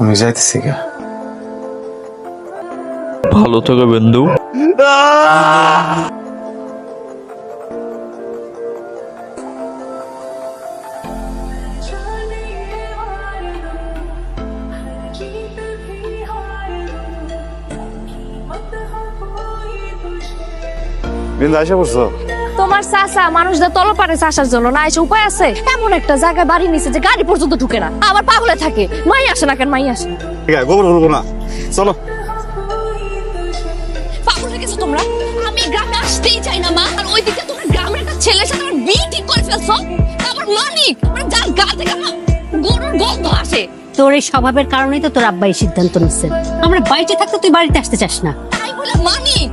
আমি যাইতেছি গা। ভালো থেকো বন্ধু। বিন্দু আইসা পড়ছো? তোমার চাচা মানুষদের তলপারে চাষার জন্য না এসে উপায় আছে? এমন একটা জায়গায় বাড়ি নিছে যে গাড়ি পর্যন্ত ঢুকে না। আবার পাগলে থাকে। মাই আসে না কেন? মাই আসে না। ঠিক আছে গোবর বলব না। চলো। পাগল হয়ে গেছো তোমরা? আমি গ্রামে আসতেই চাই না মা। আর ওইদিকে তোমরা গ্রামের একটা ছেলের সাথে আমার বিয়ে ঠিক করে ফেলছো। তারপর মানিক মানে যার গা থেকে আমার গরুর গন্ধ আসে। তোর এই স্বভাবের কারণেই তো তোর আব্বা এই সিদ্ধান্ত নিচ্ছেন আমরা বাড়িতে থাকতে তুই বাড়িতে আসতে চাস না। তাই বলে মানিক?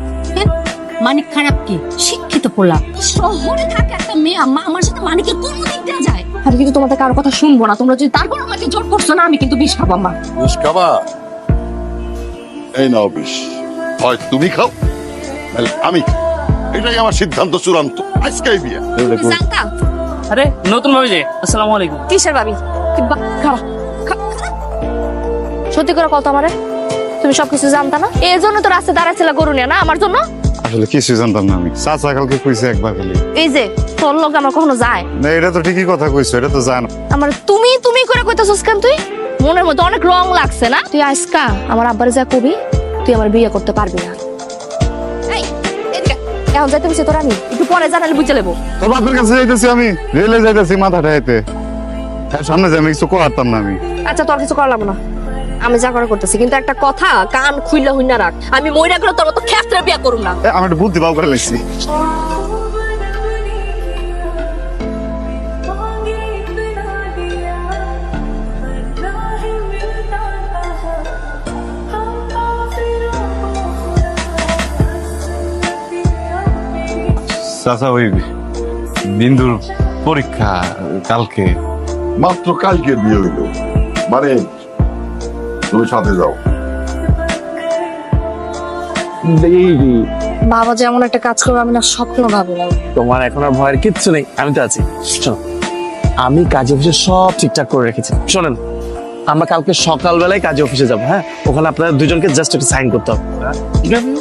মানিক খারাপ কি? শিক্ষিত পোলা। শহরে থাকে একটা মেয়ে আম্মা আমার সাথে মানিকের কোন দিক দিয়ে যায়? আমি কিন্তু তোমাদের কারও কথা শুনব না তোমরা যদি তারপর আমাকে জোর করছ না আমি কিন্তু বিষ খাব আম্মা। বিষ খাবা? এই নাও বিষ। হয় তুমি খাও। নাহলে আমি এটাই আমার সিদ্ধান্ত চূড়ান্ত। আজকেই বিয়ে। জানতাম আরে নতুন ভাবি যে আসসালামু আলাইকুম। কিসের ভাবি? কি খারাপ সত্যি করে কত আমারে তুমি সবকিছু জানতা না? এই জন্য তো রাস্তায় দাঁড়াচ্ছিল গরু নিয়ে না আমার জন্য? আসলে কিছুই জানতাম না আমি। চাচা কালকে কইছে একবার খালি। এই যে তোর লোক আমার কখনো যায়? না এটা তো ঠিকই কথা কইছো এটা তো জানো। আমার তুমি তুমি করে কইতাছস কেন তুই? মনের মধ্যে অনেক রং লাগছে না? তুই আজকা আমার আব্বারে যা কবি তুই আমার বিয়ে করতে পারবি না। এই, এদিকে। এখন যাইতে বসে তোর আমি? একটু পরে জানালে বুঝে লেবো তোর বাপের কাছে যাইতেছি আমি রেলে যাইতেছি মাথা ঠাইতে হ্যাঁ সামনে যাই আমি কিছু করতাম না আমি। আচ্ছা তোর কিছু করা লাগবে না। আমি যা করে করতেছি কিন্তু একটা কথা কান খুইলা হইনা রাখ। আমি মইরা গেলে তোর মতো ক্ষেত্রে বিয়ে করুম না। এ, আমি একটু বুদ্ধি বাউ করে লাগছি চাচা ওই বিন্দুর পরীক্ষা কালকে। মাত্র কালকে বিয়ে হইল। মানে তুমি সাথে যাও। বাবা যে এমন একটা কাজ করবে আমি না স্বপ্ন ভাবি না। তোমার এখন আর ভয়ের কিচ্ছু নেই আমি তো আছি। শোনো আমি কাজে অফিসে সব ঠিকঠাক করে রেখেছি। শোনেন আমরা কালকে সকালবেলায় কাজে অফিসে যাব হ্যাঁ? ওখানে আপনাদের দুজনকে জাস্ট একটা সাইন করতে হবে হ্যাঁ? ঠিক আছে?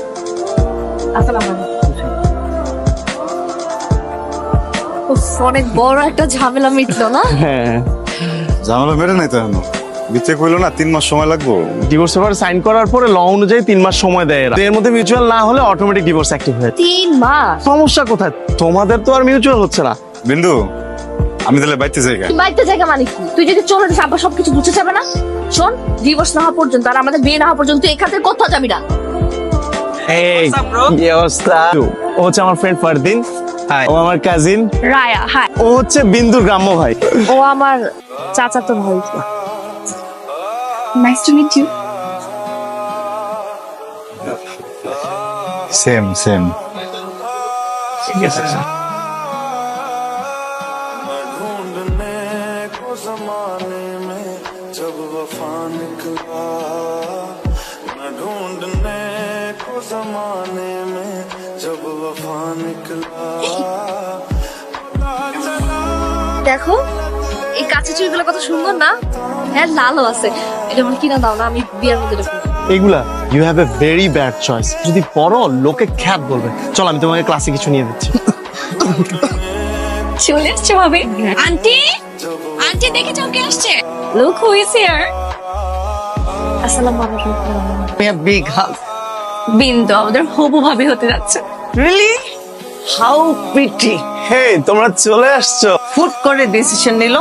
অনেক বড় একটা ঝামেলা মিটলো না? হ্যাঁ। ঝামেলা মেরে নাই তো এখনও? বিচ্ছে কইলো না তিন মাস সময় লাগবো? ডিভোর্স পেপার সাইন করার পরে ল অনুযায়ী তিন মাস সময় দেয় এরা। এর মধ্যে মিউচুয়াল না হলে অটোমেটিক ডিভোর্স অ্যাক্টিভ হয়ে তিন মাস? সমস্যা কোথায়? তোমাদের তো আর মিউচুয়াল হচ্ছে না। বিন্দু আমি তাহলে বাইতে যাই গা। তুই বাড়িতে জায়গা মানে কি? তুই যদি চলে যাস আব্বা সবকিছু বুঝে যাবে না? শোন ডিভোর্স না হওয়া পর্যন্ত আর আমাদের বিয়ে না হওয়া পর্যন্ত তুই এখান থেকে কোথাও যাবি না। এই কি অবস্থা? ও হচ্ছে আমার ফ্রেন্ড ফারদিন। Hi, ও আমার কাজিন রায়া হ্যাঁ ও হচ্ছে বিন্দুর গ্রাম্য ভাই। ও আমার চাচা তো ভাই। nice to meet you. Same same ठीक है जब वफा निकला ढूँढने को जमाने में जब वफा निकला देखो এই কাছে চুড়িগুলো কত সুন্দর না? হ্যাঁ লালও আছে। এটা আমার কিনা দাও না আমি বিয়ের মধ্যে দেখব এগুলা you have a very bad choice যদি পড়ো লোকে খ্যাত বলবে। চল আমি তোমাকে ক্লাসে কিছু নিয়ে দিচ্ছি। চলে আসছে ভাবে আন্টি! আন্টি দেখে যাও কে আসছে। লুক হু ইজ হিয়ার আসসালামু আলাইকুম। Big hug. বিন্দু আমাদের হবু ভাবি হতে যাচ্ছে। Really? How pretty. হে তোমরা চলে আসছো। ফুট করে ডিসিশন নিল।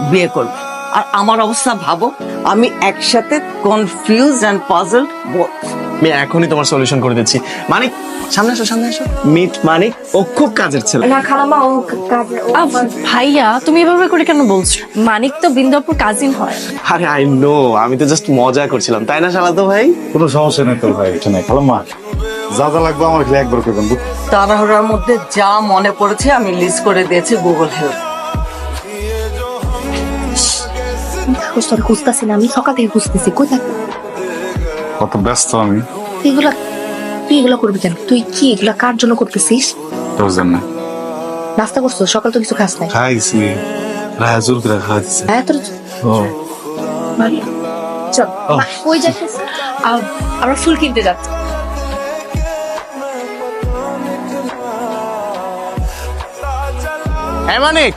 বিয়ে করবে। আর আমার অবস্থা ভাবো আমি একসাথে কনফিউজ অ্যান্ড পাজলড বোথ আমি এখনই তোমার সলিউশন করে দিচ্ছি। মানিক সামনে আসো সামনে আসো। মিট মানিক ও খুব কাজের ছেলে। না খালামা ও কাজে ভাইয়া তুমি এভাবে করে কেন বলছো? মানিক তো বিন্দুপুর কাজিন হয়। আরে আই নো আমি তো জাস্ট মজা করছিলাম। তাই না শালাতো ভাই? কোনো সমস্যা নেই তোর ভাই এটা নাই খালো মা যা যা লাগবে আমার খালি একবার করবেন। বুঝ- তাড়াহুড়ার মধ্যে যা মনে পড়েছে আমি লিস্ট করে দিয়েছি গুগল হেল্প তোর খুঁজতেছি না আমি সকাল থেকে খুঁজতেছি কোথায় কত ব্যস্ত আমি। এগুলা তুই এগুলো করবি কেন? তুই কি এগুলা কার জন্য করতেছিস? তোর জন্য। নাস্তা করছ? সকাল তো কিছু খাস নাই। খাইছি। রাজুর করে খাইছি হ্যাঁ তোর ও। চল কই যাইতেছ? আমরা ফুল কিনতে যাচ্ছি। হ্যাঁ মানিক।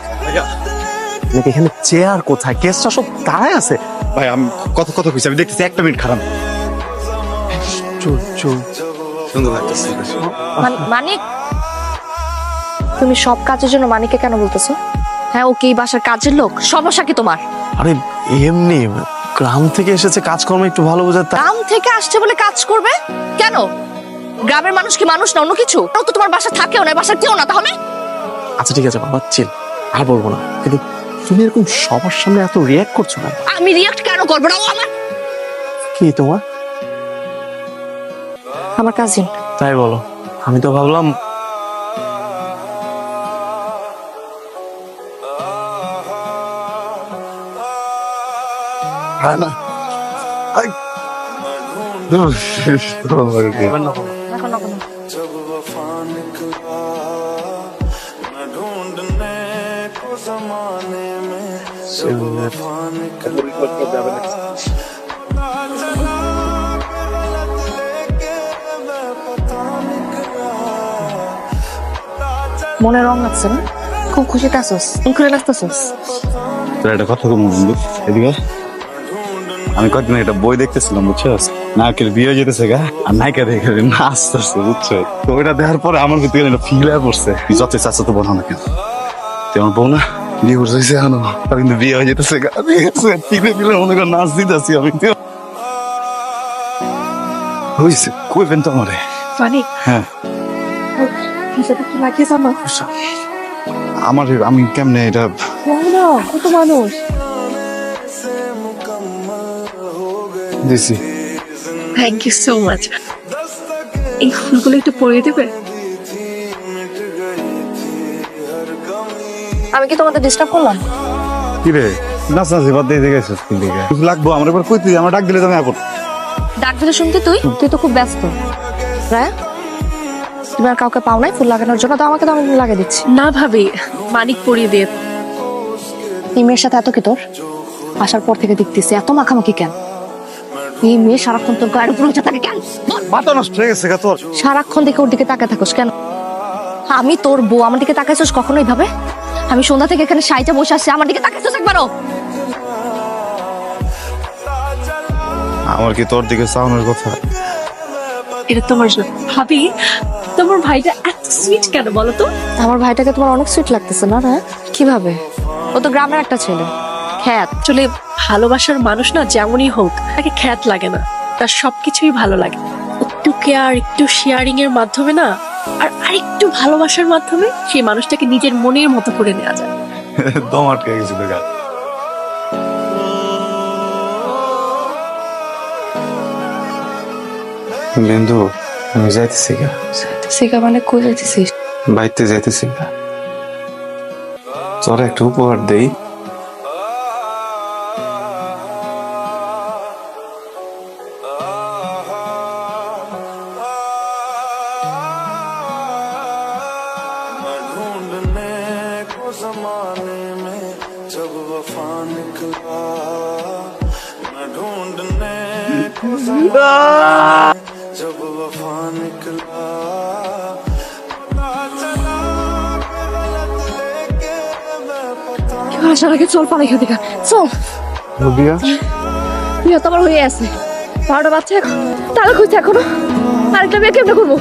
নাকি এখানে চেয়ার কোথায়? কেসটা সব দাঁড়ায় আছে? ভাই আমি কত কত কইছি আমি দেখতেছি একটা মিনিট খারাপ। চুল চুল সুন্দর লাগতেছে। মানিক? তুমি সব কাজের জন্য মানিককে কেন বলতেছো? হ্যাঁ ও কি বাসার কাজের লোক? সমস্যা কি তোমার? আরে এমনি গ্রাম থেকে এসেছে কাজকর্ম একটু ভালো বোঝার তা- গ্রাম থেকে আসছে বলে কাজ করবে? কেন? গ্রামের মানুষ কি মানুষ না অন্য কিছু? তো তোমার বাসা থাকেও না বাসা কেউ না তাহলে? আচ্ছা ঠিক আছে বাবা চিল আর বলব না। কিন্তু তুমি এরকম সবার সামনে এত রিয়াক্ট করছ না আমি রিয়াক্ট কেন করব না? ও আমার কি তোমার? আমার কাজিন তাই বলো। আমি তো ভাবলাম হ্যাঁ না। এখন মনে রং আছে না? খুব খুশিতে আসোস খুলে লাগতেছোস তোর একটা কথা বলব বন্ধু এদিকে। আমি কয়েকদিন একটা বই দেখতেছিলাম বুঝছস নায়কের বিয়ে যেতেছে গা আর নায়িকা দেখে নাচতেছে বুঝছ? তো ওইটা দেখার পরে আমার ভিতরে একটা ফিল হয়ে পড়ছে। যত চাচ্ছ তো বলো না কেন। তেমন বউ না বিয়ে করছে হয়েছে আনো আমি কিন্তু বিয়ে হয়ে যেতেছে টিপে দিলে মনে কর নাচ দিতেছি আমি হয়েছে কইবেন তো আমারে হ্যাঁ আমার আমি কেমনে এটা কত মানুষ দিছি থ্যাংক ইউ সো মাচ এই ফুলগুলো একটু পরিয়ে দেবে আমি কি তোমাদের ডিস্টার্ব করলাম? কি রে? নাচ নাচি বাদ দিয়ে গেছে স্কুল থেকে কিছু লাগবো? আমার এবার কই তুই? আমার ডাক দিলে তো আমি এখন ডাক দিলে শুনতে তুই? তুই তো খুব ব্যস্ত। রায় তুমি আর কাউকে পাও নাই ফুল লাগানোর জন্য তো আমাকে তো আমি লাগিয়ে দিচ্ছি। না ভাবি মানিক পরিয়ে দিয়ে। এই মেয়ের সাথে এত কি তোর? আসার পর থেকে দেখতেছি এত মাখামাখি কেন? এই মেয়ে সারাক্ষণ তোর গায়ের উপর উঠে থাকে কেন। মাথা নষ্ট হয়ে গেছে তোর। সারাক্ষণ দেখে ওর দিকে তাকায় থাকোস কেন? আমি তোর বউ আমার দিকে তাকাইছিস কখনোই ভাবে আমি সন্ধ্যা থেকে এখানে সাইটা বসে আছি। আমার দিকে তাকাইছিস একবারও আমার কি তোর দিকে চাওয়ানোর কথা? এটা তোমার জন্য। ভাবি তোমার ভাইটা এত সুইট কেন বলো তো? আমার ভাইটাকে তোমার অনেক সুইট লাগতেছে না রে কীভাবে? ও তো গ্রামের একটা ছেলে। খ্যাত। আসলে ভালোবাসার মানুষ না যেমনই হোক তাকে খ্যাত লাগে না। তার সবকিছুই ভালো লাগে। একটু কেয়ার একটু শেয়ারিং এর মাধ্যমে না আর আরেকটু ভালোবাসার মাধ্যমে সেই মানুষটাকে নিজের মনের মতো করে নেওয়া যায়। দম আটকে গেছিল গা বিন্দু আমি যাইতেছি গা মানে কই যাইতেছিস? বাইতে যাইতেছি গা। তোর একটা উপহার দেই। जमाने में जब वफा निकला मैं ढूंढने को जमाने में जब वफा निकला पता चला गलत लेके मैं पता আসার আগে চল পালাই খেতে চল বিয়া বিয়ে তো আমার হয়ে আছে বারোটা বাচ্চা তাহলে খুঁজছে এখনো আরেকটা বিয়ে কেমনে করবো